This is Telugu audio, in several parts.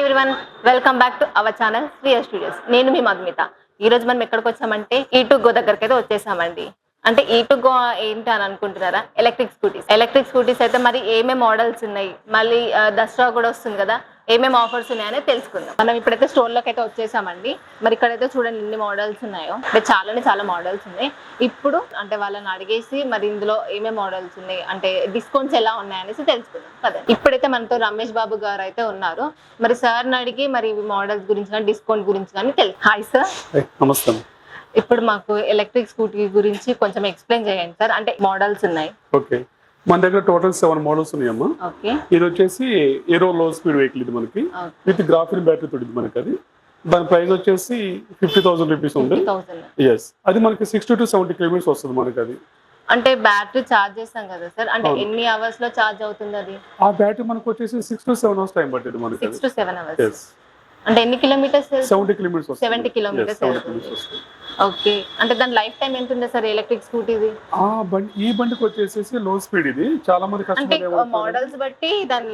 Everyone welcome back to our channel Shriya studios నేను మీ మధుమిత. ఈరోజు మనం ఎక్కడికి వచ్చామంటే e ఈ టు గో దగ్గరికి అయితే వచ్చేసామండి. అంటే ఈ టు గో ఏంటి అని అనుకుంటున్నారా? ఎలక్ట్రిక్ స్కూటీస్ ఎలక్ట్రిక్ స్కూటీస్ అయితే మరి ఏమేమి మోడల్స్ ఉన్నాయి? మళ్ళీ దసరా కూడా వస్తుంది కదా. ఏమేమి ఆఫర్స్ ఉన్నాయని తెలుసుకుందాం. మనం ఇప్పుడైతే స్టోర్లోకి అయితే వచ్చేసామండి. మరి ఇక్కడైతే చూడండి ఎన్ని మోడల్స్ ఉన్నాయో. అంటే చాలానే చాలా మోడల్స్ ఉన్నాయి. ఇప్పుడు అంటే వాళ్ళని అడిగేసి మరి ఇందులో ఏమేమి మోడల్స్ ఉన్నాయి? అంటే డిస్కౌంట్స్ ఎలా ఉన్నాయనేసి తెలుసుకుందాం. కదా ఇప్పుడైతే మనతో రమేష్ బాబు గారు అయితే ఉన్నారు. మరి సార్ని అడిగి మరి ఇవి మోడల్స్ గురించి కానీ డిస్కౌంట్ గురించి కానీ తెలుసు. హాయ్ సార్ నమస్తే. ఇప్పుడు మాకు ఎలక్ట్రిక్ స్కూటీ గురించి కొంచెం ఎక్స్ప్లెయిన్ చేయండి సార్ అంటే మోడల్స్ ఉన్నాయి. ఓకే మన దగ్గర టోటల్ సెవెన్ మోడల్స్ ఉన్నాయమ్మా. ఇది వచ్చేసి ఏరో లో స్పీడ్ వెహికల్ ఇది మనకి. విత్ గ్రాఫిన్ బ్యాటరీ తోటి మనకి అది. దాని ప్రైస్ వచ్చేసి ఫిఫ్టీ థౌసండ్ రూపీస్ ఉంది. ఎస్ అది మనకి సిక్స్టీ టు సెవెంటీ కిలోమీటర్స్ వస్తుంది మనకి అది. అంటే బ్యాటరీ ఛార్జ్ చేస్తాం కదా సార్? అంటే. ఎన్ని అవర్స్లో ఛార్జ్ అవుతుంది అది? ఆ బ్యాటరీ మనకు వచ్చేసి six to seven hours time పట్టింది మనకి సిక్స్ టు సెవెన్ అవర్స్ అంటే ఎన్ని కిలోమీటర్స్ సెవెంటీ కిలోమీటర్స్ 70 kilometers వెళ్తుంది. వస్తుంది. ఓకే అంటే దాని లైఫ్ టైం ఎంత ఉంటుంది సార్ ఎలక్ట్రిక్ స్కూటీది ఆ బండి ఈ బండికి వచ్చేసి లో స్పీడ్ ఇది. చాలా మంది అంటే కస్టమర్ మోడల్స్ బట్టి దాని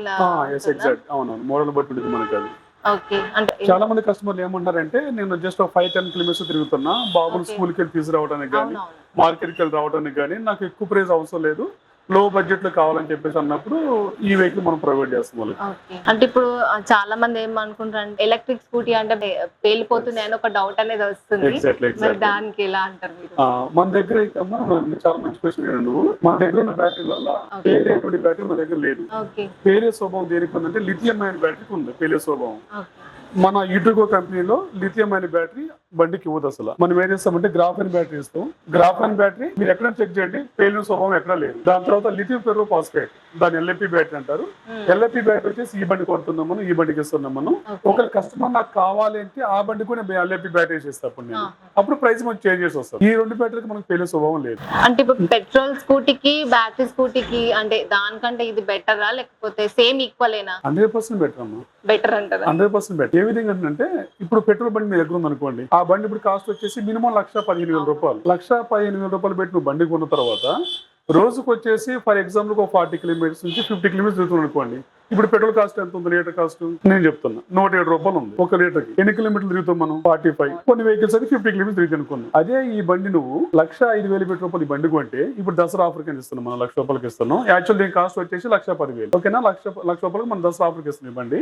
ఎస్ ఎగ్జాక్ట్ అవునవును. మోడల్ బట్టి ఉంటుంది మనకి అది. ఓకే అంటే చాలా మంది కస్టమర్లు ఏమంటారంటే నేను జస్ట్ ఫైవ్ టెన్ కిలోమీటర్స్ తిరుగుతున్నా. బాబుని. స్కూల్కి వెళ్ళి తీసుకురావడానికి కానీ మార్కెట్కి వెళ్ళి రావడానికి కానీ నాకు ఎక్కువ ప్రైస్ అవసరం లేదు. లో బడ్జెట్లో కావాలని చెప్పేసి అన్నప్పుడు ఈ వెహికల్ మనం ప్రొవైడ్ చేస్తాం వాళ్ళకి. అంటే ఇప్పుడు చాలా మంది ఏమనుకుంటారు అంటే ఎలక్ట్రిక్ స్కూటీ అంటే పే- పేలిపోతుంది అని ఒక డౌట్ అనేది వస్తుంది. దానికి ఎలా అంటారు మన దగ్గర చాలా మంచి క్వశ్చన్ నువ్వు మన దగ్గర ఉన్న బ్యాటరీ వల్ల. వేరేటువంటి బ్యాటరీ మన దగ్గర లేదు. పేరే స్వభావం దేనికి ఉందంటే లిథియం అయన్ బ్యాటరీకి ఉంది పేరే స్వభావం. మన ఇటుగో కంపెనీలో లిథియం అనే బ్యాటరీ బండికి ఇవ్వదు అసలు. మనం ఏం చేస్తామంటే గ్రాఫైన్ బ్యాటరీ ఇస్తాం. గ్రాఫైన్ బ్యాటరీ మీరు ఎక్కడ చెక్ చేయండి పేలిన స్వభావం ఎక్కడ లేదు. దాని తర్వాత లిథియం పెరో ఫాస్ఫేట్ దాని ఎల్ఎపి బ్యాటరీ అంటారు. ఎల్ఎపి బ్యాటరీ వచ్చేసి ఈ బండి కొడుతున్నాం మనం ఈ బండికి ఇస్తున్నాం మనం. ఒక కస్టమర్ నాకు కావాలి అంటే ఆ బండి కూడా ఎల్ఎపి బ్యాటరీ ఇస్తాను అప్పుడు నేను. అప్పుడు ప్రైస్ మనం చేంజ్ చేసి వస్తాం ఈ రెండు బ్యాటరీకి మనకు పేలిన స్వభావం లేదు. అంటే ఇప్పుడు పెట్రోల్ స్కూటీకి బ్యాటరీ స్కూటీకి అంటే దానికంటే ఇది బెటరా లేకపోతే సేమ్ ఈక్వలేనా హండ్రెడ్ పర్సెంట్ బెటర్ అమ్మా. బెటర్ అంటారా? Hundred percent better. ఏ విధంగా అంటే ఇప్పుడు పెట్రోల్ బండి మీ దగ్గర ఉంది అనుకోండి ఆ బండి ఇప్పుడు కాస్ట్ వచ్చేసి మినిమం లక్ష పదిహేను వేల రూపాయలు. లక్ష పదిహేను వేల రూపాయలు పెట్టి నువ్వు బండి కొన్న తర్వాత రోజుకు వచ్చేసి ఫర్ ఎగ్జాంపుల్ ఒక ఫార్టీ కిలోమీటర్స్ నుంచి ఫిఫ్టీ కిలోమీటర్స్ తిరుగుతుంది అనుకోండి ఇప్పుడు పెట్రోల్ కాస్ట్ ఎంత ఉంది? Litre cost? నేను చెప్తున్నా. నూట ఏడు రూపాయలు ఉంది ఒక లీటర్కి ఎన్ని కిలోమీటర్లు తిరుగుతాం మనం? Forty five. కొన్ని వెహికల్స్ అయితే ఫిఫ్టీ కిలోమీటర్స్ తిరిగి అనుకున్నాం. అదే ఈ బండి నువ్వు లక్ష ఐదు వేలు పెట్టి రూపాయలు ఈ బండి కొంటే ఇప్పుడు దసరా ఆఫర్ కింద ఇస్తున్నాం మనం లక్ష రూపాయలకి ఇస్తున్నాం. యాక్చువల్ దీని కాస్ట్ వచ్చేసి లక్ష పదివేలు. ఓకేనా? లక్ష లక్ష రూపాయలకి మనం దసరా ఆఫర్కి ఇస్తున్నాం ఈ బండి.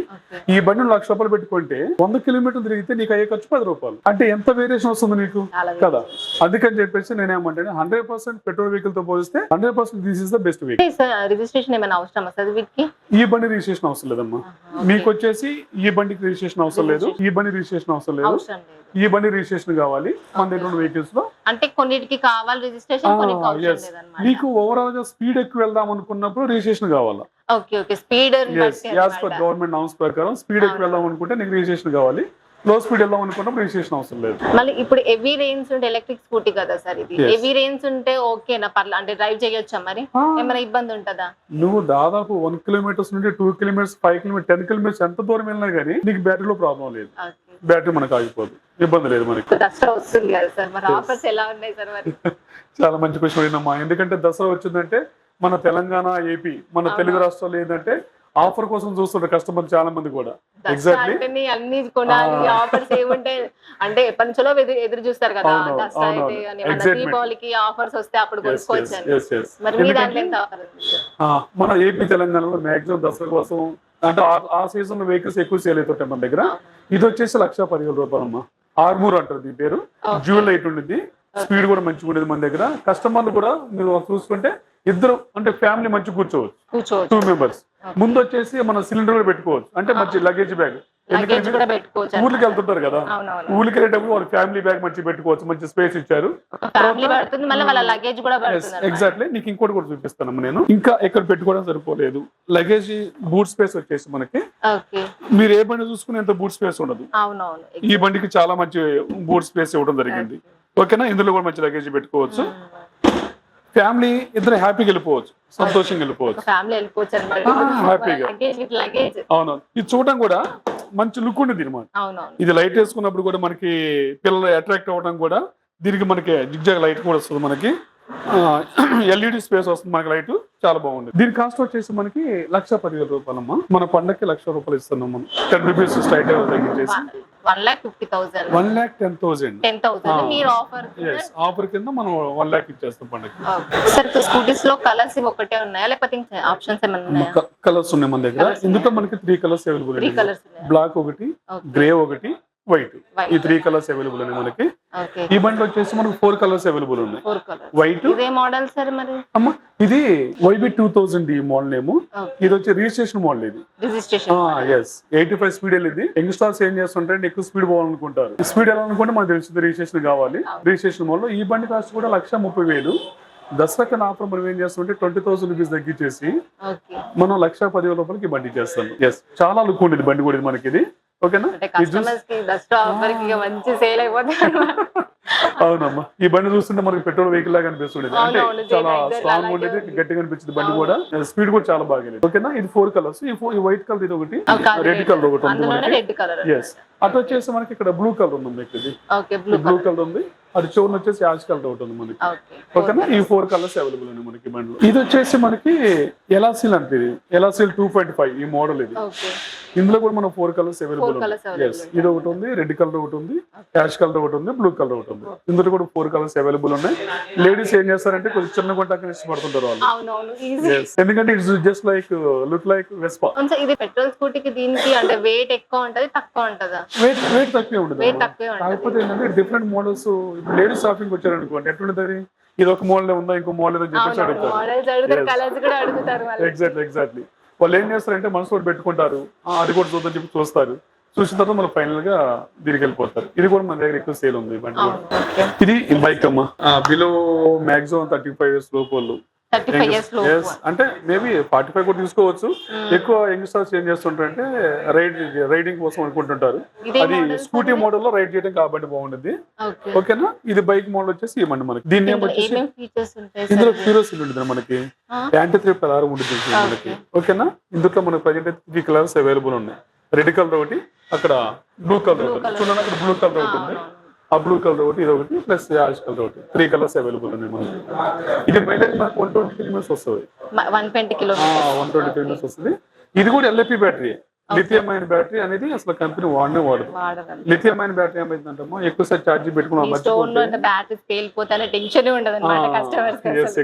ఈ బండి లక్ష రూపాయలు పెట్టుకుంటే వంద కిలోమీటర్లు తిరిగితే నీకు అయ్యే ఖర్చు పది రూపాయలు. అంటే ఎంత వేరియేషన్ వస్తుంది నీకు? కదా. అందుకని చెప్పేసి నేనేమంటే హండ్రెడ్ పర్సెంట్ పెట్రోల్ వెహికల్తో పోలిస్తే hundred percent this is the best vehicle. Registration ఏమైనా అవసరమా సార్ వీటికి? ఈ బండి రిజిస్ట్రేషన్ అవసరం లేదమ్మా. మీకు వచ్చేసి ఈ బండికి రిజిస్ట్రేషన్ అవసరం లేదు. ఈ బండి రిజిస్ట్రేషన్ అవసరం లేదు. ఈ బండి రిజిస్ట్రేషన్ కావాలి. మన దగ్గర ఉన్న వెహికల్స్లో. అంటే కొన్నిటికి కావాలి రిజిస్ట్రేషన్ నీకు ఓవరాల్గా స్పీడ్ ఎక్కువ వెళ్దాం అనుకున్నప్పుడు రిజిస్ట్రేషన్ కావాలా? Okay okay. Speed as per government norms ప్రకారం స్పీడ్ ఎక్కువ వెళ్దాం అనుకుంటే నీకు రిజిస్ట్రేషన్ కావాలి. లో స్పీడ్ వెళ్దాం అనుకున్నప్పుడు రిజిస్ట్రేషన్ అవసరం లేదు. మళ్ళీ ఇప్పుడు హెవీ రేంజ్ ఉంటే ఎలక్ట్రిక్ స్కూటీ కదా సార్ ఇది. హెవీ రేంజ్ ఉంటే ఓకేనా పర్లేదు అంటే డ్రైవ్ చేయొచ్చా మరి? ఏమైనా ఇబ్బంది ఉంటుందా? నువ్వు దాదాపు వన్ కిలోమీటర్స్ నుండి two kilometres five kilometres ten kilometres ఎంత దూరం వెళ్ళినా కానీ నీకు బ్యాటరీలో ప్రాబ్లం లేదు. బ్యాటరీ మనకు ఆగిపోదు. ఇబ్బంది లేదు మనకి. దసరా వస్తుంది కదా సార్ మరి. ఆఫర్స్ ఎలా ఉన్నాయి సార్ మరి? చాలా మంచి క్వశ్చన్ అడిగినమ్మా ఎందుకంటే దసరా వచ్చిందంటే మన తెలంగాణ ఏపీ మన. తెలుగు రాష్ట్రాల్లో ఏంటంటే ఆఫర్ కోసం చూస్తుంటారు కస్టమర్ చాలా మంది కూడా. ఎగ్జాక్ట్లీ అన్ని కొనాలి. ఆఫర్స్ ఏముంటాయి అంటే ఎప్పటి నుంచో ఎదురు చూస్తారు కదా దసరా అయితే కానీ. దీపావళికి ఆఫర్స్ వస్తే అప్పుడు కొనుక్కోవచ్చు అని ఎస్ ఎస్ మరి మీ దాంట్లో ఎంత ఆఫర్ ఉంది సార్? మన ఏపీ తెలంగాణలో మాక్సిమం దసరా కోసం అంటే ఆ- సీజన్లో వెహికల్స్ ఎక్కువ సేల్ అవుతుంటాయి మన దగ్గర. ఇది వచ్చేసి లక్ష పదివేల రూపాయలు అమ్మా. ఆర్మూర్ అంటారు దీని పేరు. జ్యూవెల్ లైట్ ఉండింది స్పీడ్ కూడా మంచిగా ఉండేది మన దగ్గర. కస్టమర్లు కూడా మీరు చూసుకుంటే ఇద్దరు అంటే ఫ్యామిలీ మంచి కూర్చోవచ్చు. టూ మెంబర్స్ ముందు వచ్చేసి మన సిలిండర్ కూడా పెట్టుకోవచ్చు. అంటే మంచి లగేజ్ బ్యాగ్ లగేజ్ ఎందుకంటే ఊర్లకి వెళ్తుంటారు కదా. ఊర్లకి వెళ్ళేటప్పుడు వాళ్ళ ఫ్యామిలీ బ్యాగ్ మంచి పెట్టుకోవచ్చు మంచి స్పేస్ ఇచ్చారు. ఎగ్జాక్ట్లీ నీకు ఇంకోటి కూడా చూపిస్తాను నేను. ఇంకా ఎక్కడ పెట్టుకోవడం సరిపోలేదు. లగేజ్ బూట్ స్పేస్ వచ్చేసి మనకి. మీరు ఏ బండి చూసుకుని ఎంత బూట్ స్పేస్ ఉండదు. ఈ బండికి చాలా మంచి బూట్ స్పేస్ ఇవ్వడం జరిగింది. ఓకేనా ఇందులో కూడా మంచి లగేజ్ పెట్టుకోవచ్చు. ఫ్యామిలీ ఇద్దరు హ్యాపీగా వెళ్ళిపోవచ్చు సంతోషంగా వెళ్ళిపోవచ్చు. ఫ్యామిలీ వెళ్ళిపోవచ్చు ఆ, హ్యాపీగా. లగేజ్ విత్ లగేజ్ అవును ఇది చూడడం కూడా మంచి లుక్ ఉండేది అనమాట అవునవును. ఇది లైట్ వేసుకున్నప్పుడు కూడా మనకి పిల్లలు అట్రాక్ట్ అవ్వడం కూడా దీనికి మనకి జిగ్జాగ్ లైట్ కూడా వస్తుంది మనకి. ఎల్ఈడి స్పేస్ వస్తుంది మనకి లైట్. చాలా బాగుంది దీని కాస్ట్ వచ్చేసి మనకి లక్ష పదివేల రూపాయలమ్మా. మన పండక్కి లక్ష రూపాయలు ఇస్తున్నాం మనం. టెన్ రూపీస్ స్ట్రైట్ తగ్గించేసి. One lakh fifty thousand one lakh ten thousand ten thousand. మీరు ఆఫర్ ఆఫర్ కింద మనం వన్ ల్యాక్ ఇచ్చేస్తాం పండక్కి. సార్ స్కూటీస్లో కలర్స్ ఒకటే ఉన్నాయా? లేకపోతే ఆప్షన్స్ ఏమైనా ఉన్నాయా? కలర్స్ ఉన్నాయి మన దగ్గర. ఇందులో మనకి త్రీ కలర్స్ అవైలబుల్ బ్లాక్ ఒకటి గ్రే ఒకటి వైట్. ఈ త్రీ కలర్స్ అవైలబుల్ ఉన్నాయి మనకి. ఈ బండి వచ్చేసి మనకు ఫోర్ కలర్స్ అవైలబుల్ ఉన్నాయి. వైట్ మోడల్ సార్ మరి? అమ్మ ఇది వైబి టూ థౌసండ్ ఈ మోడల్ ఏమో ఇది వచ్చి రిజిస్ట్రేషన్ మోడల్ ఇది. ఎస్ ఎయిటీ ఫైవ్ స్పీడ్ ఇది. యంగ్స్టర్స్ ఏం చేస్తుంటారంటే ఎక్కువ స్పీడ్ పోవాలనుకుంటారు. స్పీడ్ వెళ్ళాలనుకుంటే మనకు తెలిసింది రిజిస్ట్రేషన్ కావాలి. రిజిస్ట్రేషన్ మోడల్ ఈ బండి కాస్ట్ కూడా లక్ష ముప్పై వేలు. దసరా కన్నా ఆఫర్ మనం ఏం చేస్తుంటే ట్వంటీ థౌసండ్ రూపీస్ తగ్గించేసి మనం లక్ష పదివేల రూపాయలకి బండి చేస్తాం ఎస్ చాలా లుక్ ఉండేది బండి కూడా మనకి ఇది. ఓకేనా? మంచి సేల్ అవునమ్మా. ఈ బండి చూస్తుంటే మనకి పెట్రోల్ వెహికల్ లాగా అనిపిస్తుండేది. అంటే చాలా స్ట్రాంగ్ ఉండేది. గట్టిగా అనిపించింది బండి కూడా. స్పీడ్ కూడా చాలా బాగా ఓకేనా? ఇది ఫోర్ కలర్స్ ఈ ఫోర్ ఈ వైట్ కలర్ ఇది ఒకటి రెడ్ కలర్ ఒకటి ఉంది మనకి. ఎస్ అటు వచ్చేసి మనకి ఇక్కడ బ్లూ కలర్ ఉంది మీకు ఇది. బ్లూ కలర్ ఉంది. అది చివరిన వచ్చేసి యాష్ కలర్ ఒకటి ఉంది మనకి. ఓకే. ఓకేనా ఈ ఫోర్ కలర్స్ అవైలబుల్ ఉన్నాయి మనకి బండిలో. ఇది వచ్చేసి మనకి ఎలాసిల్ అంటే ఇది ఎలాసిల్ టూ పాయింట్ ఫైవ్ ఈ మోడల్ ఇది. ఓకే. ఇందులో కూడా మనం ఫోర్ కలర్స్ అవైలబుల్ ఎస్ ఇది ఒకటి ఉంది రెడ్ కలర్ ఒకటి ఉంది యాష్ కలర్ ఒకటి ఉంది బ్లూ కలర్ ఒకటి ఉంది. ఇందులో కూడా ఫోర్ కలర్స్ అవైలబుల్ ఉన్నాయి. లేడీస్ ఏం చేస్తారంటే కొంచెం చిన్న గుంటాకని ఇష్టపడుతుంటారు వాళ్ళు. ఎందుకంటే it's just like look like Vespa ఇది పెట్రోల్ స్కూటీకి దీనికి అంటే వెయిట్ ఎక్కువ ఉంటది తక్కువ ఉంటదా? వెయిట్ వెయిట్ తక్కువే ఉంటుంది వెయిట్ తక్కువే ఉంటది. కాకపోతే ఏంటంటే డిఫరెంట్ మోడల్స్ లేడీస్ షాపింగ్ వచ్చారనుకోండి ఎట్లుంటది ఇది ఒక మోడల్ ఉందా ఇంకో మోడల్ అని చెప్పేసి అడుగుతారు. కూడా ఎగ్జాక్ట్లీ ఎగ్జాక్ట్లీ వాళ్ళు ఏం చేస్తారంటే మనసులో పెట్టుకుంటారు. "ఆ, అది కూడా చూద్దాం చెప్పి చూస్తారు. చూసిన తర్వాత మనం ఫైనల్గా దీనికి వెళ్ళిపోతారు. ఇది కూడా మన దగ్గర ఎక్కువ సేల్ ఉంది బండి కూడా. ఇది బైక్ అమ్మా. Below maximum thirty five years లోపు వాళ్ళు థర్టీ ఫైవ్ ఇయర్స్లో Yes. అంటే మేబీ ఫార్టీ ఫైవ్ కూడా తీసుకోవచ్చు. ఎక్కువ యంగ్స్టర్స్ ఏం చేస్తుంటారంటే రైడ్ రైడింగ్ కోసం అనుకుంటుంటారు. అది స్కూటీ మోడల్లో రైడ్ చేయడం కాబట్టి బాగుంటుంది. ఓకే. ఓకేనా? ఇది బైక్ మోడల్ వచ్చేసి ఇవ్వండి మనకి. దీన్ని ఏం వచ్చేసి ఇందులో క్యూరోసిల్ ఉంటుంది మనకి. యాంటీ త్రిప్ అలారం ఉంటుంది మనకి. ఓకేనా? ఇందులో మనకి ప్రజెంట్ అయితే త్రీ కలర్స్ అవైలబుల్ ఉన్నాయి. రెడ్ కలర్ ఒకటి అక్కడ బ్లూ కలర్ ఒకటి. చూడండి అక్కడ బ్లూ కలర్ ఒకటి ఉంది ఆ బ్లూ కలర్ ఒకటి ఇది ఒకటి ప్లస్ యాష్ కలర్ ఒకటి. త్రీ కలర్స్ అవైలబుల్ ఉన్నాయి మనకి. ఇది మైలేజ్ మనకు వన్ ట్వంటీ కిలోమీటర్స్ వస్తుంది. One twenty kilometres one twenty kilometres వస్తుంది. ఇది కూడా ఎల్ఎపి బ్యాటరీ లిథియం అయిన బ్యాటరీ అనేది అసలు కంపెనీ వాడనే వాడదు. లిథియం అయిన బ్యాటరీ ఏమైందంటమ్మో? ఎక్కువ సార్ ఛార్జ్ పెట్టుకున్నాం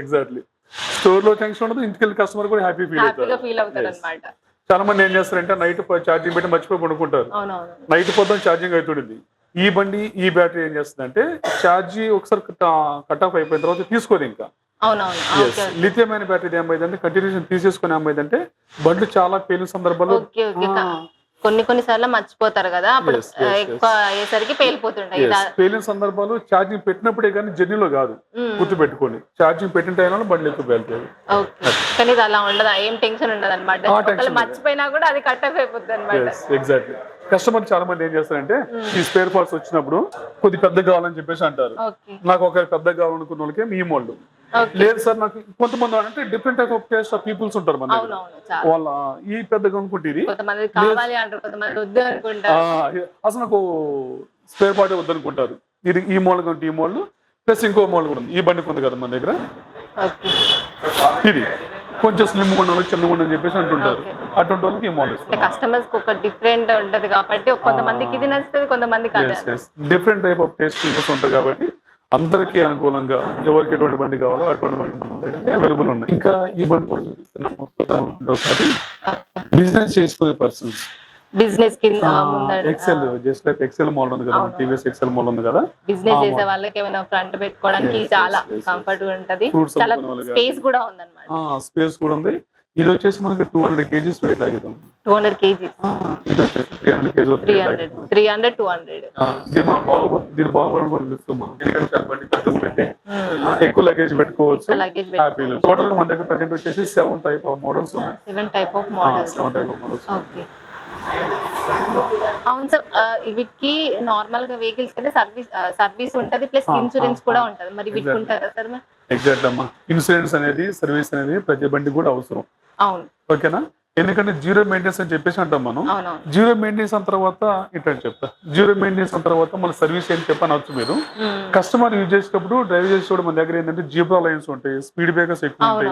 ఎగ్జాక్ట్లీ స్టోర్లో టెన్షన్ ఉండదు ఇంటికి వెళ్ళి కస్టమర్ కూడా హ్యాపీ ఫీల్ అవుతారు. చాలా మంది ఏం చేస్తారంటే నైట్ ఛార్జింగ్ పెట్టి మర్చిపోయి పడుకుంటారు. నైట్ పొద్దున ఛార్జింగ్ అవుతుంది ఈ బండి ఈ బ్యాటరీ ఏం చేస్తుందంటే ఛార్జీ ఒకసారి కట్ ఆఫ్ అయిపోయిన తర్వాత తీసుకోదు ఇంకా. అవునవును ఓకే లిథియం అయిన బ్యాటరీ ఏమైందంటే కంటిన్యూషన్ తీసేసుకుని ఏమైందంటే బండ్లు చాలా పేలిన సందర్భాల్లో ఓకే కొన్ని కొన్ని సార్లు మర్చిపోతారు కదా అప్పుడు ఎక్కువ అయ్యేసరికి పేలిపోతుంటాయి. పేలిన సందర్భాలు ఛార్జింగ్ పెట్టినప్పుడే కానీ జర్నీలో కాదు. గుర్తు పెట్టుకోండి ఛార్జింగ్ పెట్టిన టైంలో బండ్లు ఎక్కువ పేలుతాయి. కానీ ఇది అలా ఉండదు? ఏం టెన్షన్ ఉండదు. అనమాట. మర్చిపోయినా కూడా అది కట్ ఆఫ్ అయిపోతుంది అనమాట ఎగ్జాక్ట్లీ కస్టమర్ చాలా మంది ఏం చేస్తారంటే ఈ స్పేర్ పార్ట్స్ వచ్చినప్పుడు కొద్ది పెద్ద కావాలని చెప్పేసి అంటారు. నాకు ఒక పెద్ద కావాలనుకున్న వాళ్ళకి మోడల్ ఓకే. లేదు సార్ నాకు కొంతమంది అంటే different type of taste of peoples ఉంటారు మన దగ్గర. వాళ్ళ ఈ పెద్దగా అనుకుంటే ఇది కొంతమంది కావాలి అంటారు కొంతమంది వద్దు ఆ, అనుకుంటారు అసలు నాకు స్పేర్ పార్ట్ వద్దనుకుంటారు. ఇది ఈ మోడల్ కంటే ఈ మోడల్ ప్లస్ ఇంకో మోడల్ కూడా ఉంది. ఈ బండికి ఉంది కదా మన దగ్గర. ఇది. కొంచెం స్లిమ్ ఉండాలి చిన్నగా ఉండని చెప్పేసి అంటుంటారు. అటువంటి వాళ్ళకి అంటే కస్టమర్స్ ఒక డిఫరెంట్ ఉంటది కాబట్టి కొంతమందికి ఇది నచ్చుతుంది కొంతమందికి different type of taste peoples ఉంటాయి కాబట్టి అందరికీ అనుకూలంగా ఎవరికి ఎటువంటి బండి కావాలో అటువంటి బండి అవైలబుల్ ఉన్నాయి. ఇంకా ఈ బండి. ఒకసారి బిజినెస్ చేసుకునే పర్సన్స్ బిజినెస్కి ముందర excel just like excel model ఉంది కదా టీవీఎస్ ఎక్సెల్ మోడల్ ఉంది కదా? బిజినెస్ చేసే వాళ్ళకి ఏమైనా ఫ్రంట్ పెట్టుకోవడానికి చాలా కంఫర్ట్ ఉంటది. Fruits చాలా స్పేస్ కూడా ఉందన్నమాట. స్పేస్ కూడా ఉంది. ఇది వచ్చేసి మనకి two hundred kgs weight ఆగిద్దాం two hundred kgs three hundred three hundred two hundred దీని బాగు దీని బాగుపడడం కూడా చూస్తున్నాం ఎందుకంటే చాలా బండి పెద్దది పెట్టి. ఎక్కువ లగేజ్ పెట్టుకోవచ్చు. టోటల్ మన దగ్గర ప్రజెంట్ వచ్చేసి సెవెన్ టైప్ ఆఫ్ మోడల్స్ ఉన్నాయి. Seven type of models seven type of models okay అవును సార్ వీటికి నార్మల్గా వెహికల్స్ అయితే సర్వీస్ సర్వీస్ ఉంటది ప్లస్ ఇన్సూరెన్స్ కూడా. ఉంటది. మరి వీటికి. ఉంటుందా సార్ ఎగ్జాక్ట్ అమ్మా. ఇన్సూరెన్స్ అనేది సర్వీస్ అనేది ప్రతి బండి కూడా అవసరం. అవును. ఓకేనా ఎందుకంటే జీరో మెయింటెనెన్స్ అని చెప్పేసి అంటాం మనం. జీరో మెయింటెనెన్స్ అన్న తర్వాత ఇట్లా చెప్తా. జీరో మెయింటెనెన్స్ అన్న తర్వాత మన సర్వీస్ ఏంటి చెప్పనవచ్చు మీరు. ఉమ్. కస్టమర్ యూజ్ చేసేటప్పుడు డ్రైవ్ చేసేటప్పుడు మన దగ్గర ఏంటంటే జీబ్రా లైన్స్ ఉంటాయి స్పీడ్ బ్రేకర్స్ ఎక్కువ ఉంటాయి.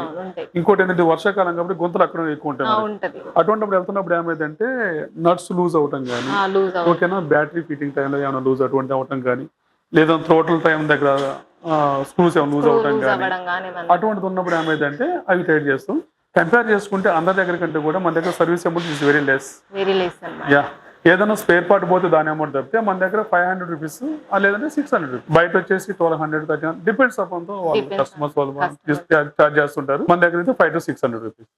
ఇంకోటి ఏంటంటే వర్షాకాలం కాబట్టి గొంతులు అక్కడ ఎక్కువ ఉంటాయి అటువంటిప్పుడు వెళ్తున్నప్పుడు ఏమైందంటే నట్స్ లూజ్ అవటం కానీ ఓకేనా? బ్యాటరీ ఫిట్టింగ్ టైంలో ఏమైనా లూజ్ అటువంటి అవటం కానీ లేదా థ్రోటల్ టైం దగ్గర స్క్రూస్ ఏమైనా లూజ్ అవటం కానీ అటువంటిది ఉన్నప్పుడు ఏమైందంటే అవి టైట్ చేస్తాం. కంపేర్ చేసుకుంటే అందరి దగ్గర కంటే కూడా మన దగ్గర service amount is very less very less yeah ఏదైనా స్పేర్ పార్ట్ పోతే దాని అమౌంట్ తప్పితే మన దగ్గర ఫైవ్ హండ్రెడ్ రూపీస్ లేదంటే సిక్స్ హండ్రెడ్ రూపీస్ బయట వచ్చేసి ట్వెల్వ్ హండ్రెడ్ థర్టీ డిపెండ్స్ అపాన్తో వాళ్ళు కస్టమర్స్ వాళ్ళు. చార్జ్ చేస్తుంటారు. మన దగ్గర అయితే five to six hundred rupees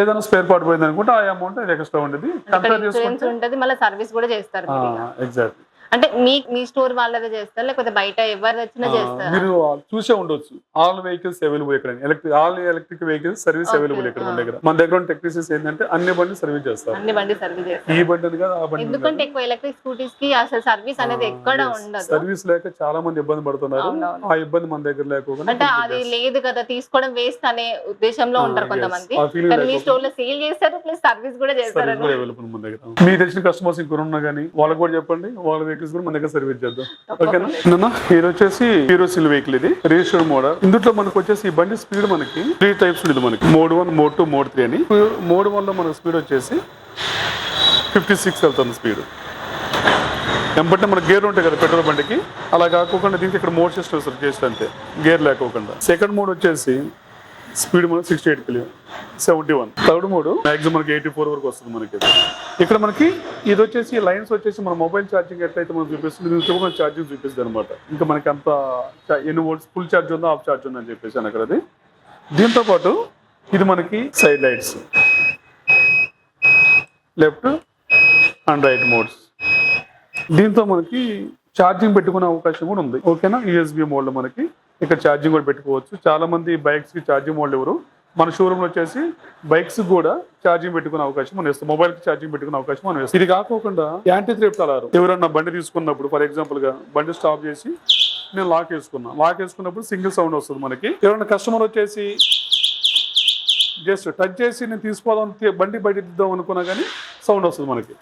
ఏదైనా స్పేర్ పార్ట్ పోయింది అనుకుంటే ఆ అమౌంట్ ఎక్స్ట్రా ఉండేది. కంపేర్ చేసుకుంటే సర్వీస్ కూడా చేస్తారు మీరు ఇక. ఎగ్జాక్ట్ అంటే మీ మీ స్టోర్ వాళ్ళదే చేస్తారు? లేకపోతే బయట ఎవరు వచ్చినా చేస్తారు? మీరు చూసే ఉండొచ్చు. ఆల్ వెహికల్స్ అవైలబుల్ ఇక్కడ electric all electric vehicles service available ఇక్కడ మన. దగ్గర. మన దగ్గర టెక్నీషియన్స్ ఏంటంటే అన్ని బండి సర్వీస్ చేస్తారు. అన్ని బండి సర్వీస్ చేస్తారు. ఈ బండి కాదు ఆ బండి. ఎందుకంటే ఎక్కువ ఎలక్ట్రిక్ స్కూటీస్కి అసలు సర్వీస్ అనేది ఎక్కడ ఉండదు. సర్వీస్ లేక చాలా మంది ఇబ్బంది పడుతున్నారు. ఆ ఇబ్బంది మన దగ్గర లేకుండా అంటే అది లేదు కదా తీసుకోవడం వేస్ట్ అనే ఉద్దేశంలో ఉంటారు. కొంతమంది. మీ స్టోర్లో సేల్ చేస్తారు ప్లస్ సర్వీస్ కూడా చేస్తారు అవైలబుల్ మన దగ్గర. మీ తెలిసిన కస్టమర్స్ ఇంకొన్ని ఉన్నా కానీ వాళ్ళకి కూడా చెప్పండి. వాళ్ళ వెహికల్స్ కూడా మన దగ్గర సర్వీస్ చేద్దాం. ఓకేనా? నాన్న ఇది వచ్చేసి హీరో సిల్ వెహికల్ ఇది. రిజిస్టర్డ్ మోడల్ ఇందులో మనకు వచ్చేసి ఈ బండి స్పీడ్ మనకి త్రీ టైప్స్ ఉంది మనకి. Mode one mode two mode three అని. మోడ్ వన్లో మనకు స్పీడ్ వచ్చేసి ఫిఫ్టీ సిక్స్ వెళ్తుంది స్పీడ్ ఎంపంటే మన గేర్ ఉంటాయి కదా పెట్రోల్ బండికి. అలా కాకుండా దీనికి ఇక్కడ మోడ్ సిస్టమ్ జస్ట్ అంతే. గేర్ లేకోకుండా. సెకండ్ మోడ్ వచ్చేసి స్పీడ్ మనకి sixty eight kilo. Seventy one third mode maximum మనకి ఎయిటీ ఫోర్ వరకు వస్తుంది మనకి. ఇక్కడ మనకి ఇది వచ్చేసి లైన్స్ వచ్చేసి మన మొబైల్ ఛార్జింగ్ ఎట్లయితే మనం చూపిస్తుంది ఇది ఛార్జింగ్ చూపిస్తుంది అనమాట ఇంకా మనకి అంత ఎన్ని వోల్ట్స్ ఫుల్ ఛార్జ్ ఉందో ఆఫ్ ఛార్జ్ ఉందని చెప్పేసి అని అక్కడ అది దీంతో పాటు ఇది మనకి side lights left and right modes దీంతో మనకి ఛార్జింగ్ పెట్టుకునే అవకాశం కూడా ఉంది. ఓకేనా యూఎస్బి మోడ్లో మనకి ఇక్కడ ఛార్జింగ్ కూడా పెట్టుకోవచ్చు. చాలా మంది బైక్స్కి ఛార్జింగ్ మోడ్ ఎవరు? మన షోరూమ్లో వచ్చేసి బైక్స్ కూడా ఛార్జింగ్ పెట్టుకునే అవకాశం మనం ఇస్తాం. మొబైల్కి ఛార్జింగ్ పెట్టుకునే అవకాశం మనం ఇస్తాం. ఇది కాకుండా యాంటీ థ్రిఫ్ట్ అలారం. ఎవరన్నా బండి తీసుకున్నప్పుడు ఫర్ ఎగ్జాంపుల్గా బండి స్టాప్ చేసి నేను లాక్ వేసుకున్నా. లాక్ వేసుకున్నప్పుడు సింగిల్ సౌండ్ వస్తుంది మనకి. ఎవరైనా కస్టమర్ వచ్చేసి జస్ట్ టచ్ చేసి నేను తీసుకోదాం బండి బయట తీద్దాం అనుకున్నా కానీ సౌండ్ వస్తుంది మనకి.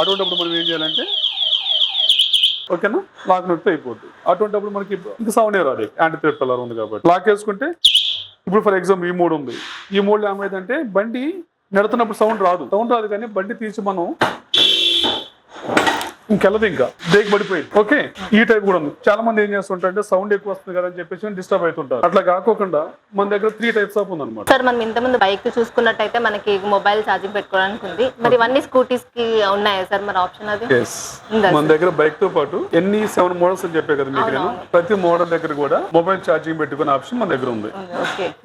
అటువంటిప్పుడు మనం ఏం చేయాలంటే ఓకేనా? లాక్ నొప్పి అయిపోద్ది. అటువంటిప్పుడు మనకి ఇంకా సౌండే రాదు. యాంటీ థ్రెడ్ పిల్లర్ ఉంది కాబట్టి. లాక్ వేసుకుంటే ఇప్పుడు ఫర్ ఎగ్జాంపుల్ ఈ మోడ్ ఉంది. ఈ మోడ్లో ఏమైందంటే బండి నడుతున్నప్పుడు సౌండ్ రాదు. సౌండ్ రాదు కానీ బండి తీసి మనం ఇంకెళ్ళదు ఇంకా. బ్రేక్ పడిపోయింది. ఓకే ఈ టైప్ కూడా ఉంది. చాలా మంది ఏం చేస్తుంటారంటే సౌండ్ ఎక్కువ వస్తుంది కదా అని చెప్పేసి డిస్టర్బ్ అవుతుంటారు. అట్లా కాకోకుండా మన దగ్గర త్రీ టైప్స్ ఆఫ్ ఉంది అనమాట సార్ మనం ఇంతకుముందు బైక్ చూసుకున్నట్టయితే మనకి మొబైల్ ఛార్జింగ్ పెట్టుకోవడానికి ఉంది. మరి ఇవన్నీ స్కూటీస్కి ఉన్నాయా సార్ మరి ఆప్షన్ అది? మన దగ్గర బైక్తో పాటు ఎన్ని సెవెన్ మోడల్స్ అని చెప్పే కదా మీకు నేను ప్రతి మోడల్ దగ్గర కూడా మొబైల్ ఛార్జింగ్ పెట్టుకునే ఆప్షన్ మన దగ్గర ఉంది.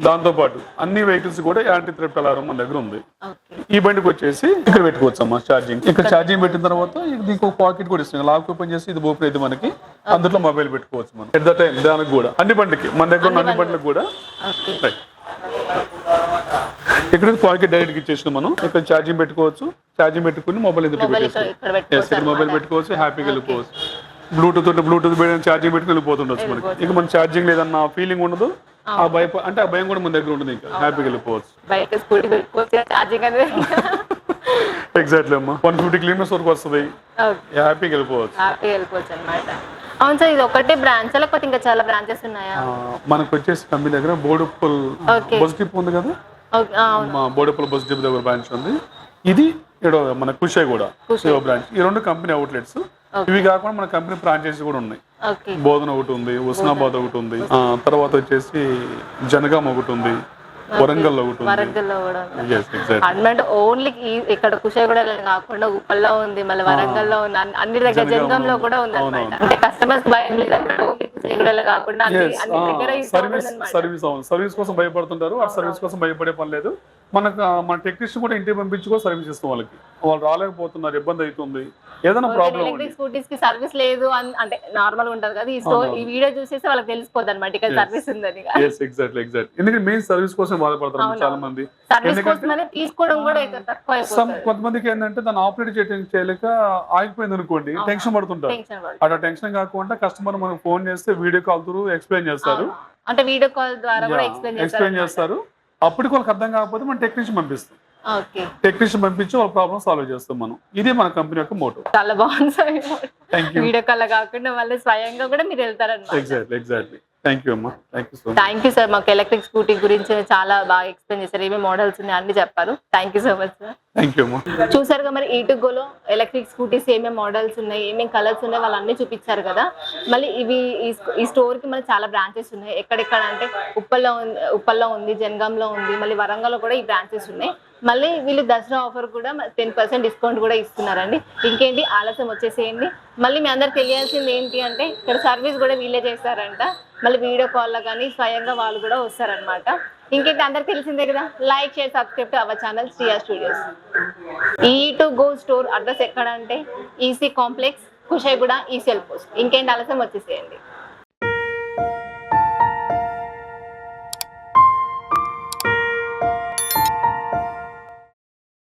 దాంతో పాటు అన్ని వెహికల్స్ కూడా యాంటీ థ్రెఫ్ట్ అలారం మన దగ్గర ఉంది. ఈ బండికి వచ్చేసి ఇక్కడ పెట్టుకోవచ్చు అమ్మా ఛార్జింగ్ ఇక్కడ ఛార్జింగ్ పెట్టిన తర్వాత దీనికి ఒక పాకెట్ కూడా ఇస్తుంది లాక్ ఓపెన్ చేసి ఇది ఓపెన్ అయితే మనకి అందులో మొబైల్ పెట్టుకోవచ్చు మనం. ఎట్ ద టైం దానికి కూడా. అన్ని బండికి మన దగ్గర ఉన్న అన్ని బండ్లకు కూడా. ఇక్కడ పాకెట్ డైరెక్ట్ ఇచ్చేసిన మనం. ఇక్కడ ఛార్జింగ్ పెట్టుకోవచ్చు. ఛార్జింగ్ పెట్టుకుని మొబైల్ ఎందుకు పెట్టేసుకోవచ్చు? మొబైల్ పెట్టుకోవచ్చు. హ్యాపీగా వెళ్ళిపోవచ్చు. బ్లూటూత్ బ్లూటూత్ ఛార్జింగ్ పెట్టుకుని వెళ్ళిపోతుండొచ్చు మనకి. ఇక మన ఛార్జింగ్ లేదన్న ఫీలింగ్ ఉండదు. ఆ భయ. అంటే ఆ భయం కూడా మన దగ్గర ఉంటుంది ఇంకా. హ్యాపీగా వెళ్ళిపోవచ్చు. బైక్ స్కూటీ పెట్టుకోవచ్చు ఛార్జింగ్ అనేది ఎగ్జాక్ట్లీ అమ్మా. వన్ ఫిఫ్టీ కిలోమీటర్స్ వరకు వస్తుంది. హ్యాపీగా వెళ్ళిపోవచ్చు. హ్యాపీ వెళ్ళిపోవచ్చు అనమాట అవును సార్ ఇది ఒకటే బ్రాంచ్ లేకపోతే ఇంకా చాలా బ్రాంచెస్ ఉన్నాయా? మనకు వచ్చేసి కంపెనీ దగ్గర Okay. బస్ డిపో ఉంది కదా? మా బోడుప్పల్ బస్ డిపో దగ్గర బ్రాంచ్ ఉంది. ఇది ఇక్కడ మన కుషాయ్ కూడా. బ్రాంచ్ ఈ రెండు కంపెనీ అవుట్లెట్స్ ఇవి కాకుండా మన కంపెనీ ఫ్రాంచైజీ కూడా ఉన్నాయి. బోధన ఒకటి ఉంది ఉస్నాబాద్ ఒకటి ఉంది. తర్వాత వచ్చేసి జనగాం ఒకటి ఉంది వరంగల్ అన్నమాట ఓన్లీ ఇక్కడ కుషాయిగూడ కాకుండా ఉప్పల్లో ఉంది మళ్ళీ వరంగల్లో ఉంది అన్ని- దగ్గర జనగాంలో కూడా ఉంది అనమాట అంటే కస్టమర్స్ భయం సర్వీస్ సర్వీస్ కోసం భయపడుతుంటారు. ఆ సర్వీస్ కోసం భయపడే పని లేదు. మనకు మన టెక్నీషియన్ కూడా ఇంటికి పంపించి కూడా సర్వీస్ ఇస్తాం వాళ్ళకి. వాళ్ళు రాలేకపోతున్నారు ఇబ్బంది అవుతుంది. ఏదైనా ప్రాబ్లం స్కూటీస్కి సర్వీస్ లేదు అంటే నార్మల్ ఉంటది కదా ఈ స్టోర్ ఈ వీడియో చూసేసి వాళ్ళకి తెలిసిపోద్ది అనమాట ఇక్కడ సర్వీస్ ఉందని. ఎస్ ఎగ్జాక్ట్లీ ఎగ్జాక్ట్ ఎందుకంటే మెయిన్ సర్వీస్ కోసం బాధపడతారు చాలా మంది తీసుకోవడం కూడా కొంతమందికి ఏంటంటే దాన్ని ఆపరేట్ చేయడం చేయలేక ఆగిపోయింది అనుకోండి టెన్షన్ పడుతుంటారు. అట్లా టెన్షన్ కాకుండా కస్టమర్ మనకు ఫోన్ చేస్తే వీడియో కాల్ త్రూ ఎక్స్ప్లెయిన్ చేస్తారు. అంటే వీడియో కాల్ ద్వారా కూడా ఎక్స్ప్లెయిన్ చేస్తారు. అప్పటికి వాళ్ళకి అర్థం కాకపోతే మనం టెక్నీషియన్ పంపిస్తాం. టెక్నీషియన్ పంపించి వాళ్ళ ప్రాబ్లమ్ సాల్వ్ చేస్తాం మనం. ఇదే మన కంపెనీ యొక్క మోటో చాలా బాగుంది వీడియో కాల్ కాకుండా మళ్ళీ స్వయంగా కూడా మీరు వెళ్తారనమాట ఎగ్జాక్ట్లీ ఎగ్జాక్ట్లీ థ్యాంక్ యూ అమ్మా. Thank you so much thank you sir మాకు ఎలక్ట్రిక్ స్కూటీ గురించి చాలా బాగా ఎక్స్ప్లెయిన్ చేశారు. ఏమేమి మోడల్స్ ఉన్నాయి అన్ని చెప్పారు. Thank you so much sir thank you అమ్మా. చూసారుగా మరి ఈ టు గోలో ఎలక్ట్రిక్ స్కూటీస్ ఏమేమి మోడల్స్ ఉన్నాయి ఏమేమి కలర్స్ ఉన్నాయి వాళ్ళు అన్ని చూపించారు కదా. మళ్ళీ ఇవి ఈ స్టోర్కి మనకి చాలా బ్రాంచెస్ ఉన్నాయి. ఎక్కడెక్కడ అంటే ఉప్పల్లో ఉంది ఉప్పల్లో ఉంది జనగాంలో ఉంది మళ్ళీ వరంగల్లో కూడా ఈ బ్రాంచెస్ ఉన్నాయి. మళ్ళీ వీళ్ళు దసరా ఆఫర్ కూడా టెన్ పర్సెంట్ డిస్కౌంట్ కూడా ఇస్తున్నారండి. ఇంకేంటి? ఆలస్యం వచ్చేసేయండి. మళ్ళీ మీ అందరికి తెలియాల్సింది ఏంటి అంటే ఇక్కడ సర్వీస్ కూడా వీళ్ళే చేస్తారంట. మళ్ళీ వీడియో కాల్లో కానీ స్వయంగా వాళ్ళు కూడా వస్తారనమాట ఇంకేంటి? అందరికి తెలిసిందే కదా? Like share subscribe to our channel Shriya studios. ఈ టు గో స్టోర్ అడ్రస్ ఎక్కడ అంటే ఈసీ కాంప్లెక్స్ కుషాయిగూడ ఈ పోస్ట్. ఇంకేంటి? ఆలస్యం వచ్చేసేయండి.